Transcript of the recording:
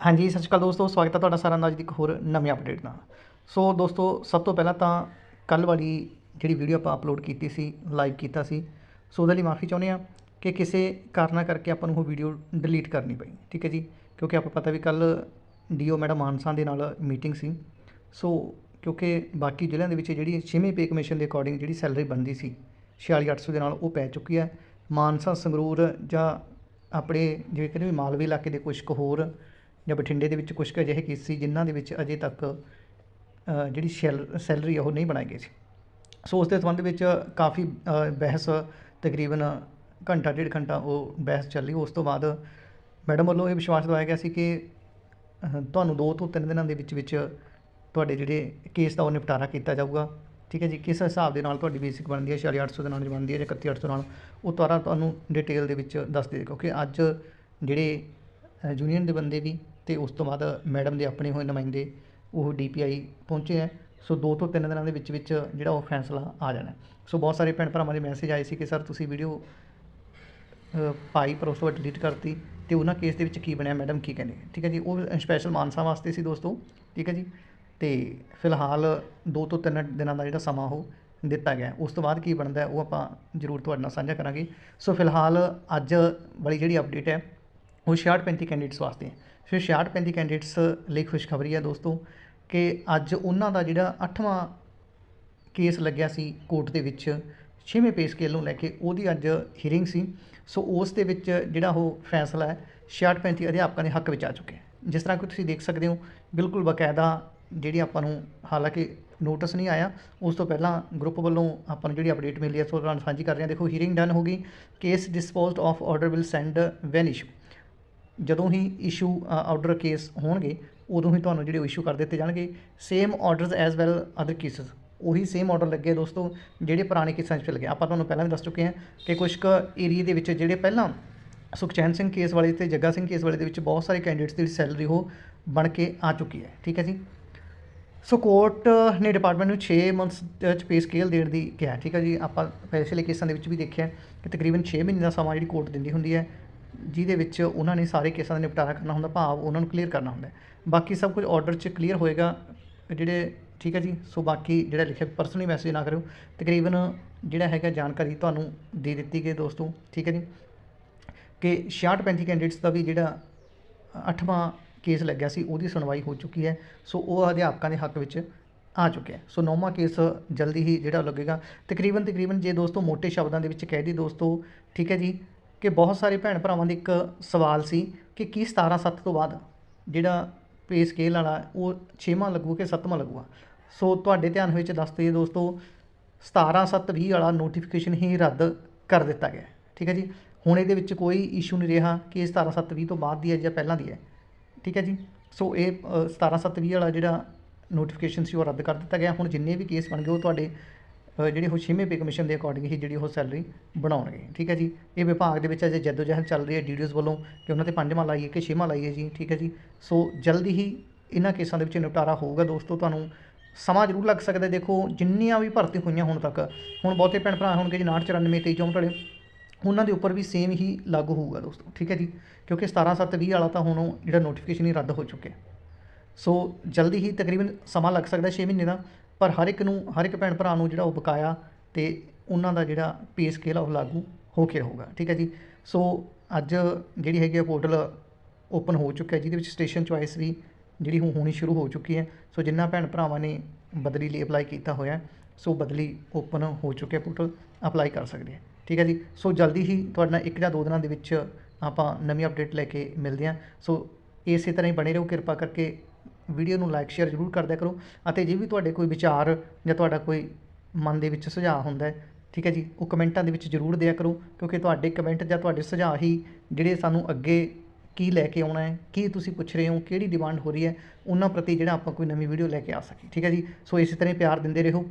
ਹਾਂਜੀ, ਸਤਿ ਸ਼੍ਰੀ ਅਕਾਲ ਦੋਸਤੋ, ਸਵਾਗਤ ਹੈ ਤੁਹਾਡਾ ਸਾਰਿਆਂ ਦਾ ਅੱਜ ਦੀ ਇੱਕ ਹੋਰ ਨਵੀਂ ਅਪਡੇਟ ਨਾਲ। ਸੋ ਦੋਸਤੋ, ਸਭ ਤੋਂ ਪਹਿਲਾਂ ਤਾਂ ਕੱਲ ਵਾਲੀ ਜਿਹੜੀ ਵੀਡੀਓ ਆਪਾਂ ਅਪਲੋਡ ਕੀਤੀ ਸੀ ਲਾਈਵ ਕੀਤਾ ਸੀ, ਸੋ ਉਹਦੇ ਲਈ ਮਾਫੀ ਚਾਹੁੰਦੇ ਆ ਕਿ ਕਿਸੇ ਕਾਰਨਾ ਕਰਕੇ ਆਪਾਂ ਨੂੰ ਉਹ ਵੀਡੀਓ ਡਿਲੀਟ ਕਰਨੀ ਪਈ, ਠੀਕ ਹੈ ਜੀ? ਕਿਉਂਕਿ ਆਪਾਂ ਪਤਾ ਵੀ ਕੱਲ ਡੀਓ ਮੈਡਮ ਮਾਨਸਾ ਦੇ ਨਾਲ ਮੀਟਿੰਗ ਸੀ, ਸੋ ਕਿਉਂਕਿ ਬਾਕੀ ਜ਼ਿਲ੍ਹਿਆਂ ਦੇ ਵਿੱਚ ਜਿਹੜੀ ਛੇਵੇਂ ਪੇ ਕਮਿਸ਼ਨ ਦੇ ਅਕੋਰਡਿੰਗ ਜਿਹੜੀ ਸੈਲਰੀ ਬਣਦੀ ਸੀ 46800 ਦੇ ਨਾਲ ਉਹ ਪੈ ਚੁੱਕੀ ਹੈ। ਮਾਨਸਾ, ਸੰਗਰੂਰ ਜਾਂ ਆਪਣੇ ਜਿਵੇਂ ਕਹਿੰਦੇ ਵੀ ਮਾਲਵੇ ਇਲਾਕੇ ਦੇ ਕੁਝ ਕੁ ਹੋਰ ਜਾਂ ਬਠਿੰਡੇ ਦੇ ਵਿੱਚ ਕੁਝ ਕੁ ਅਜਿਹੇ ਕੇਸ ਸੀ ਜਿਨ੍ਹਾਂ ਦੇ ਵਿੱਚ ਅਜੇ ਤੱਕ ਜਿਹੜੀ ਸੈਲ ਸੈਲਰੀ ਆ ਉਹ ਨਹੀਂ ਬਣਾਈ ਗਈ ਸੀ। ਸੋ ਉਸ ਦੇ ਸੰਬੰਧ ਵਿੱਚ ਕਾਫੀ ਬਹਿਸ ਤਕਰੀਬਨ ਘੰਟਾ, ਡੇਢ ਘੰਟਾ ਉਹ ਬਹਿਸ ਚੱਲੀ। ਉਸ ਤੋਂ ਬਾਅਦ ਮੈਡਮ ਵੱਲੋਂ ਇਹ ਵਿਸ਼ਵਾਸ ਦਿਵਾਇਆ ਗਿਆ ਸੀ ਕਿ ਤੁਹਾਨੂੰ 2 ਤੋਂ 3 ਦਿਨਾਂ ਦੇ ਵਿੱਚ ਵਿੱਚ ਤੁਹਾਡੇ ਜਿਹੜੇ ਕੇਸ ਦਾ ਉਹ ਨਿਪਟਾਰਾ ਕੀਤਾ ਜਾਊਗਾ। ਠੀਕ ਹੈ ਜੀ? ਕਿਸ ਹਿਸਾਬ ਦੇ ਨਾਲ ਤੁਹਾਡੀ ਬੇਸਿਕ ਬਣਦੀ ਹੈ? 4800 ਦੇ ਨਾਲ ਜੋ ਬਣਦੀ ਹੈ ਜਾਂ 31800 ਨਾਲ? ਉਹ ਤੁਹਾਡਾ ਤੁਹਾਨੂੰ ਡਿਟੇਲ ਦੇ ਵਿੱਚ ਦੱਸ ਦੇ ਕਿਉਂਕਿ ਅੱਜ ਜਿਹੜੇ ਯੂਨੀਅਨ ਦੇ ਬੰਦੇ ਵੀ ਅਤੇ ਉਸ ਤੋਂ ਬਾਅਦ ਮੈਡਮ ਦੇ ਆਪਣੇ ਹੋਏ ਨੁਮਾਇੰਦੇ ਉਹ ਡੀ ਪੀ ਆਈ ਪਹੁੰਚੇ ਹੈ। ਸੋ ਦੋ ਤੋਂ ਤਿੰਨ ਦਿਨਾਂ ਦੇ ਵਿੱਚ ਵਿੱਚ ਜਿਹੜਾ ਉਹ ਫੈਸਲਾ ਆ ਜਾਣਾ ਸੋ ਬਹੁਤ ਸਾਰੇ ਭੈਣ ਭਰਾਵਾਂ ਦੇ ਮੈਸੇਜ ਆਏ ਸੀ ਕਿ ਸਰ ਤੁਸੀਂ ਵੀਡੀਓ ਪਾਈ ਪਰ ਉਸ ਤੋਂ ਡਿਲੀਟ ਕਰਤੀ ਤੇ ਉਹਨਾਂ ਕੇਸ ਦੇ ਵਿੱਚ ਕੀ ਬਣਿਆ? ਮੈਡਮ ਕੀ ਕਹਿੰਦੇ? ਠੀਕ ਹੈ ਜੀ, ਉਹ ਸਪੈਸ਼ਲ ਮਾਨਸਾ ਵਾਸਤੇ ਸੀ ਦੋਸਤੋ। ਠੀਕ ਹੈ ਜੀ, ਤੇ ਫਿਲਹਾਲ 2 ਤੋਂ 3 ਦਿਨਾਂ ਦਾ ਜਿਹੜਾ ਸਮਾਂ ਉਹ ਦਿੱਤਾ ਗਿਆ ਉਸ ਤੋਂ ਬਾਅਦ ਕੀ ਬਣਦਾ ਉਹ ਆਪਾਂ ਜ਼ਰੂਰ ਤੁਹਾਡੇ ਨਾਲ ਸਾਂਝਾ ਕਰਾਂਗੇ। ਸੋ ਫਿਲਹਾਲ ਅੱਜ ਵਾਲੀ ਜਿਹੜੀ ਅਪਡੇਟ ਹੈ, ਉਹ 66 35 ਕੈਂਡੀਡੇਟਸ ਵਾਸਤੇ ਹੈ। ਸੋ 66 35 ਕੈਂਡੀਡੇਟਸ ਲਈ ਖੁਸ਼ਖਬਰੀ ਹੈ ਦੋਸਤੋ ਕਿ ਅੱਜ ਉਹਨਾਂ ਦਾ ਜਿਹੜਾ 8ਵਾਂ ਕੇਸ ਲੱਗਿਆ ਸੀ ਕੋਰਟ ਦੇ ਵਿੱਚ, ਛੇਵੇਂ ਪੇ ਸਕੇਲ ਨੂੰ ਲੈ ਕੇ, ਉਹਦੀ ਅੱਜ ਹੀਅਰਿੰਗ ਸੀ। ਸੋ ਉਸ ਦੇ ਵਿੱਚ ਜਿਹੜਾ ਉਹ ਫੈਸਲਾ ਹੈ 66 35 ਅਧਿਆਪਕਾਂ ਦੇ ਹੱਕ ਵਿੱਚ ਆ ਚੁੱਕਿਆ ਜਿਸ ਤਰ੍ਹਾਂ ਕਿ ਤੁਸੀਂ ਦੇਖ ਸਕਦੇ ਹੋ, ਬਿਲਕੁਲ ਬਕਾਇਦਾ ਜਿਹੜੀ ਆਪਾਂ ਨੂੰ ਹਾਲਾਂਕਿ ਨੋਟਿਸ ਨਹੀਂ ਆਇਆ, ਉਸ ਤੋਂ ਪਹਿਲਾਂ ਗਰੁੱਪ ਵੱਲੋਂ ਆਪਾਂ ਨੂੰ ਜਿਹੜੀ ਅਪਡੇਟ ਮਿਲੀ ਹੈ ਸੋ ਤੁਹਾਨੂੰ ਸਾਂਝੀ ਕਰ ਰਹੇ ਹਾਂ। ਦੇਖੋ ਹੀਅਰਿੰਗ ਡਨ ਹੋ ਗਈ। Case disposed of order will send when issue ਜਦੋਂ ਹੀ ਇਸ਼ੂ ਆਰਡਰ ਕੇਸ ਹੋਣਗੇ, ਉਦੋਂ ਹੀ ਤੁਹਾਨੂੰ ਜਿਹੜੇ ਇਸ਼ੂ ਕਰ ਦਿੱਤੇ ਜਾਣਗੇ। Same orders as well other cases ਉਹੀ ਸੇਮ ਆਰਡਰ ਲੱਗੇ ਦੋਸਤੋ, ਜਿਹੜੇ ਪੁਰਾਣੇ ਕੇਸਾਂ 'ਚ ਲੱਗੇ। ਆਪਾਂ ਤੁਹਾਨੂੰ ਪਹਿਲਾਂ ਵੀ ਦੱਸ ਚੁੱਕੇ ਹਾਂ ਕਿ ਕੁਝ ਕੁ ਏਰੀਏ ਦੇ ਵਿੱਚ ਜਿਹੜੇ ਪਹਿਲਾਂ ਸੁਖਚੈਨ ਸਿੰਘ ਕੇਸ ਵਾਲੇ ਤੇ ਜੱਗਾ ਸਿੰਘ ਕੇਸ ਵਾਲੇ ਦੇ ਵਿੱਚ ਬਹੁਤ ਸਾਰੇ ਕੈਂਡੀਡੇਟਸ ਦੀ ਸੈਲਰੀ ਉਹ ਬਣ ਕੇ ਆ ਚੁੱਕੀ ਹੈ। ਠੀਕ ਹੈ ਜੀ? ਸੋ ਕੋਰਟ ਨੇ ਡਿਪਾਰਟਮੈਂਟ ਨੂੰ 6 ਮੰਥਸ ਚ ਪੇ ਸਕੇਲ ਦੇਣ ਦੀ ਕਿਹਾ। ਠੀਕ ਹੈ ਜੀ? ਆਪਾਂ ਪਿਛਲੇ ਕੇਸਾਂ ਦੇ ਵਿੱਚ ਵੀ ਦੇਖਿਆ ਕਿ ਤਕਰੀਬਨ 6 ਮਹੀਨੇ ਦਾ ਸਮਾਂ ਜਿਹੜੀ ਕੋਰਟ ਦਿੰਦੀ ਹੁੰਦੀ ਹੈ। ਜਿਹਦੇ ਵਿੱਚ ਉਹਨਾਂ ਨੇ ਸਾਰੇ ਕੇਸਾਂ ਦਾ ਨਿਪਟਾਰਾ ਕਰਨਾ ਹੁੰਦਾ, ਭਾਵ ਉਹਨਾਂ ਨੂੰ ਕਲੀਅਰ ਕਰਨਾ ਹੁੰਦਾ। ਬਾਕੀ ਸਭ ਕੁਝ ਆਰਡਰ 'ਚ ਕਲੀਅਰ ਹੋਏਗਾ, ਜਿਹੜੇ, ਠੀਕ ਹੈ ਜੀ? ਸੋ ਬਾਕੀ ਜਿਹੜਾ ਲਿਖਿਆ ਪਰਸਨਲੀ ਮੈਸੇਜ ਨਾ ਕਰਿਓ। ਤਕਰੀਬਨ ਜਿਹੜਾ ਹੈਗਾ ਜਾਣਕਾਰੀ ਤੁਹਾਨੂੰ ਦੇ ਦਿੱਤੀ ਗਈ ਦੋਸਤੋ, ਠੀਕ ਹੈ ਜੀ? ਕਿ 66 35 ਕੈਂਡੀਡੇਟਸ ਦਾ ਵੀ ਜਿਹੜਾ ਅੱਠਵਾਂ ਕੇਸ ਲੱਗਿਆ ਸੀ, ਉਹਦੀ ਸੁਣਵਾਈ ਹੋ ਚੁੱਕੀ ਹੈ। ਸੋ ਉਹ ਅਧਿਆਪਕਾਂ ਦੇ ਹੱਕ ਵਿੱਚ ਆ ਚੁੱਕਿਆ ਸੋ ਨੌਵਾਂ ਕੇਸ ਜਲਦੀ ਹੀ ਜਿਹੜਾ ਲੱਗੇਗਾ। ਤਕਰੀਬਨ ਤਕਰੀਬਨ ਜੇ ਦੋਸਤੋ ਮੋٹے ਸ਼ਬਦਾਂ ਦੇ ਵਿੱਚ ਕਹਿ ਦੀ ਦੋਸਤੋ, ਠੀਕ ਹੈ ਜੀ? ਕਿ ਬਹੁਤ ਸਾਰੇ ਭੈਣ ਭਰਾਵਾਂ ਦੇ ਇੱਕ ਸਵਾਲ ਸੀ ਕਿ ਕੀ 17 7 ਤੋਂ ਬਾਅਦ ਜਿਹੜਾ ਪੇ ਸਕੇਲ ਵਾਲਾ ਉਹ 6ਵਾਂ ਲੱਗੂ ਕਿ 7ਵਾਂ ਲੱਗੂਗਾ ਸੋ ਤੁਹਾਡੇ ਧਿਆਨ ਵਿੱਚ ਦੱਸ ਦਈਏ ਦੋਸਤੋ 17 7 20 ਵਾਲਾ ਨੋਟੀਫਿਕੇਸ਼ਨ ਹੀ ਰੱਦ ਕਰ ਦਿੱਤਾ ਗਿਆ। ਠੀਕ ਹੈ ਜੀ? ਹੁਣ ਇਹਦੇ ਵਿੱਚ ਕੋਈ ਇਸ਼ੂ ਨਹੀਂ ਰਿਹਾ ਕਿ ਇਹ 17 7 20 ਤੋਂ ਬਾਅਦ ਦੀ ਹੈ ਜਾਂ ਪਹਿਲਾਂ ਦੀ ਹੈ। ਠੀਕ ਹੈ ਜੀ? ਸੋ ਇਹ ਅ, 17 7 20 ਵਾਲਾ ਜਿਹੜਾ ਨੋਟੀਫਿਕੇਸ਼ਨ ਸੀ ਉਹ ਰੱਦ ਕਰ ਦਿੱਤਾ ਗਿਆ। ਹੁਣ ਜਿੰਨੇ ਵੀ ਕੇਸ ਬਣ ਗਏ ਉਹ ਤੁਹਾਡੇ ਜਿਹੜੀ ਉਹ ਛੇਵੇਂ ਪੇ ਕਮਿਸ਼ਨ ਦੇ ਅਕੋਰਡਿੰਗ ਹੀ ਜਿਹੜੀ ਉਹ ਸੈਲਰੀ ਬਣਾਉਣਗੇ। ਠੀਕ ਹੈ ਜੀ? ਇਹ ਵਿਭਾਗ ਦੇ ਵਿੱਚ ਅਜੇ ਜਦੋਜਹਿਦ ਚੱਲ ਰਹੀ ਹੈ ਡੀਡੀਓਜ਼ ਵੱਲੋਂ ਕਿ ਉਹਨਾਂ ਤੇ ਪੰਜਵਾਂ ਲਾਈਏ ਕਿ ਛੇਵਾਂ ਲਾਈਏ ਜੀ। ਠੀਕ ਹੈ ਜੀ? ਸੋ ਜਲਦੀ ਹੀ ਇਹਨਾਂ ਕੇਸਾਂ ਦੇ ਵਿੱਚ ਨਿਪਟਾਰਾ ਹੋਊਗਾ ਦੋਸਤੋ। ਤੁਹਾਨੂੰ ਸਮਾਂ ਜ਼ਰੂਰ ਲੱਗ ਸਕਦਾ ਦੇਖੋ, ਜਿੰਨੀਆਂ ਵੀ ਭਰਤੀ ਹੋਈਆਂ ਹੁਣ ਤੱਕ, ਹੁਣ ਬਹੁਤੇ ਭੈਣ ਭਰਾ ਹੋਣਗੇ ਜੀ 994 23 ਚੌਂਤੜੇ ਉਹਨਾਂ ਦੇ ਉੱਪਰ ਵੀ ਸੇਮ ਹੀ ਲਾਗੂ ਹੋਊਗਾ ਦੋਸਤੋ। ਠੀਕ ਹੈ ਜੀ? ਕਿਉਂਕਿ 17 7 20 ਵਾਲਾ ਤਾਂ ਹੁਣ ਉਹ ਜਿਹੜਾ ਨੋਟੀਫਿਕੇਸ਼ਨ ਹੀ ਰੱਦ ਹੋ ਚੁੱਕਿਆ। ਸੋ ਜਲਦੀ ਹੀ ਤਕਰੀਬਨ ਸਮਾਂ ਲੱਗ ਸਕਦਾ 6 ਮਹੀਨੇ ਦਾ। ਪਰ ਹਰ ਇੱਕ ਨੂੰ, ਹਰ ਇੱਕ ਭੈਣ ਭਰਾ ਨੂੰ ਜਿਹੜਾ ਉਹ ਬਕਾਇਆ ਅਤੇ ਉਹਨਾਂ ਦਾ ਜਿਹੜਾ ਪੇ ਸਕੇਲ ਆ ਉਹ ਲਾਗੂ ਹੋ ਕੇ ਰਹੂਗਾ, ਠੀਕ ਹੈ ਜੀ? ਸੋ ਅੱਜ ਜਿਹੜੀ ਹੈਗੀ ਆ ਪੋਰਟਲ ਓਪਨ ਹੋ ਚੁੱਕਿਆ ਜਿਹਦੇ ਵਿੱਚ ਸਟੇਸ਼ਨ ਚੁਆਇਸ ਵੀ ਜਿਹੜੀ ਹੁਣ ਹੋਣੀ ਸ਼ੁਰੂ ਹੋ ਚੁੱਕੀ ਹੈ। ਸੋ ਜਿੰਨਾ ਭੈਣ ਭਰਾਵਾਂ ਨੇ ਬਦਲੀ ਲਈ ਅਪਲਾਈ ਕੀਤਾ ਹੋਇਆ ਸੋ ਬਦਲੀ ਓਪਨ ਹੋ ਚੁੱਕਿਆ ਪੋਰਟਲ ਅਪਲਾਈ ਕਰ ਸਕਦੇ ਆ ਠੀਕ ਹੈ ਜੀ? ਸੋ ਜਲਦੀ ਹੀ ਤੁਹਾਡੇ ਨਾਲ ਇੱਕ ਜਾਂ ਦੋ ਦਿਨਾਂ ਦੇ ਵਿੱਚ ਆਪਾਂ ਨਵੀਂ ਅਪਡੇਟ ਲੈ ਕੇ ਮਿਲਦੇ ਹਾਂ। ਸੋ ਇਸੇ ਤਰ੍ਹਾਂ ਹੀ ਬਣੇ ਰਹੋ, ਕਿਰਪਾ ਕਰਕੇ ਵੀਡੀਓ ਨੂੰ ਲਾਈਕ ਸ਼ੇਅਰ ਜ਼ਰੂਰ ਕਰਦਿਆ ਕਰੋ ਅਤੇ ਜੇ ਵੀ ਤੁਹਾਡੇ ਕੋਈ ਵਿਚਾਰ ਜਾਂ ਤੁਹਾਡਾ ਕੋਈ ਮਨ ਦੇ ਵਿੱਚ ਸੁਝਾਅ ਹੁੰਦਾ ਠੀਕ ਹੈ ਜੀ, ਉਹ ਕਮੈਂਟਾਂ ਦੇ ਵਿੱਚ ਜ਼ਰੂਰ ਦਿਆ ਕਰੋ, ਕਿਉਂਕਿ ਤੁਹਾਡੇ ਕਮੈਂਟ ਜਾਂ ਤੁਹਾਡੇ ਸੁਝਾਅ ਹੀ ਜਿਹੜੇ ਸਾਨੂੰ ਅੱਗੇ ਕੀ ਲੈ ਕੇ ਆਉਣਾ ਹੈ, ਕੀ ਤੁਸੀਂ ਪੁੱਛ ਰਹੇ ਹੋ, ਕਿਹੜੀ ਡਿਮਾਂਡ ਹੋ ਰਹੀ ਹੈ, ਉਹਨਾਂ ਪ੍ਰਤੀ ਜਿਹੜਾ ਆਪਾਂ ਕੋਈ ਨਵੀਂ ਵੀਡੀਓ ਲੈ ਕੇ ਆ ਸਕੀਏ, ਠੀਕ ਹੈ ਜੀ। ਸੋ ਇਸੇ ਤਰ੍ਹਾਂ ਹੀ ਪਿਆਰ ਦਿੰਦੇ ਰਹੋ।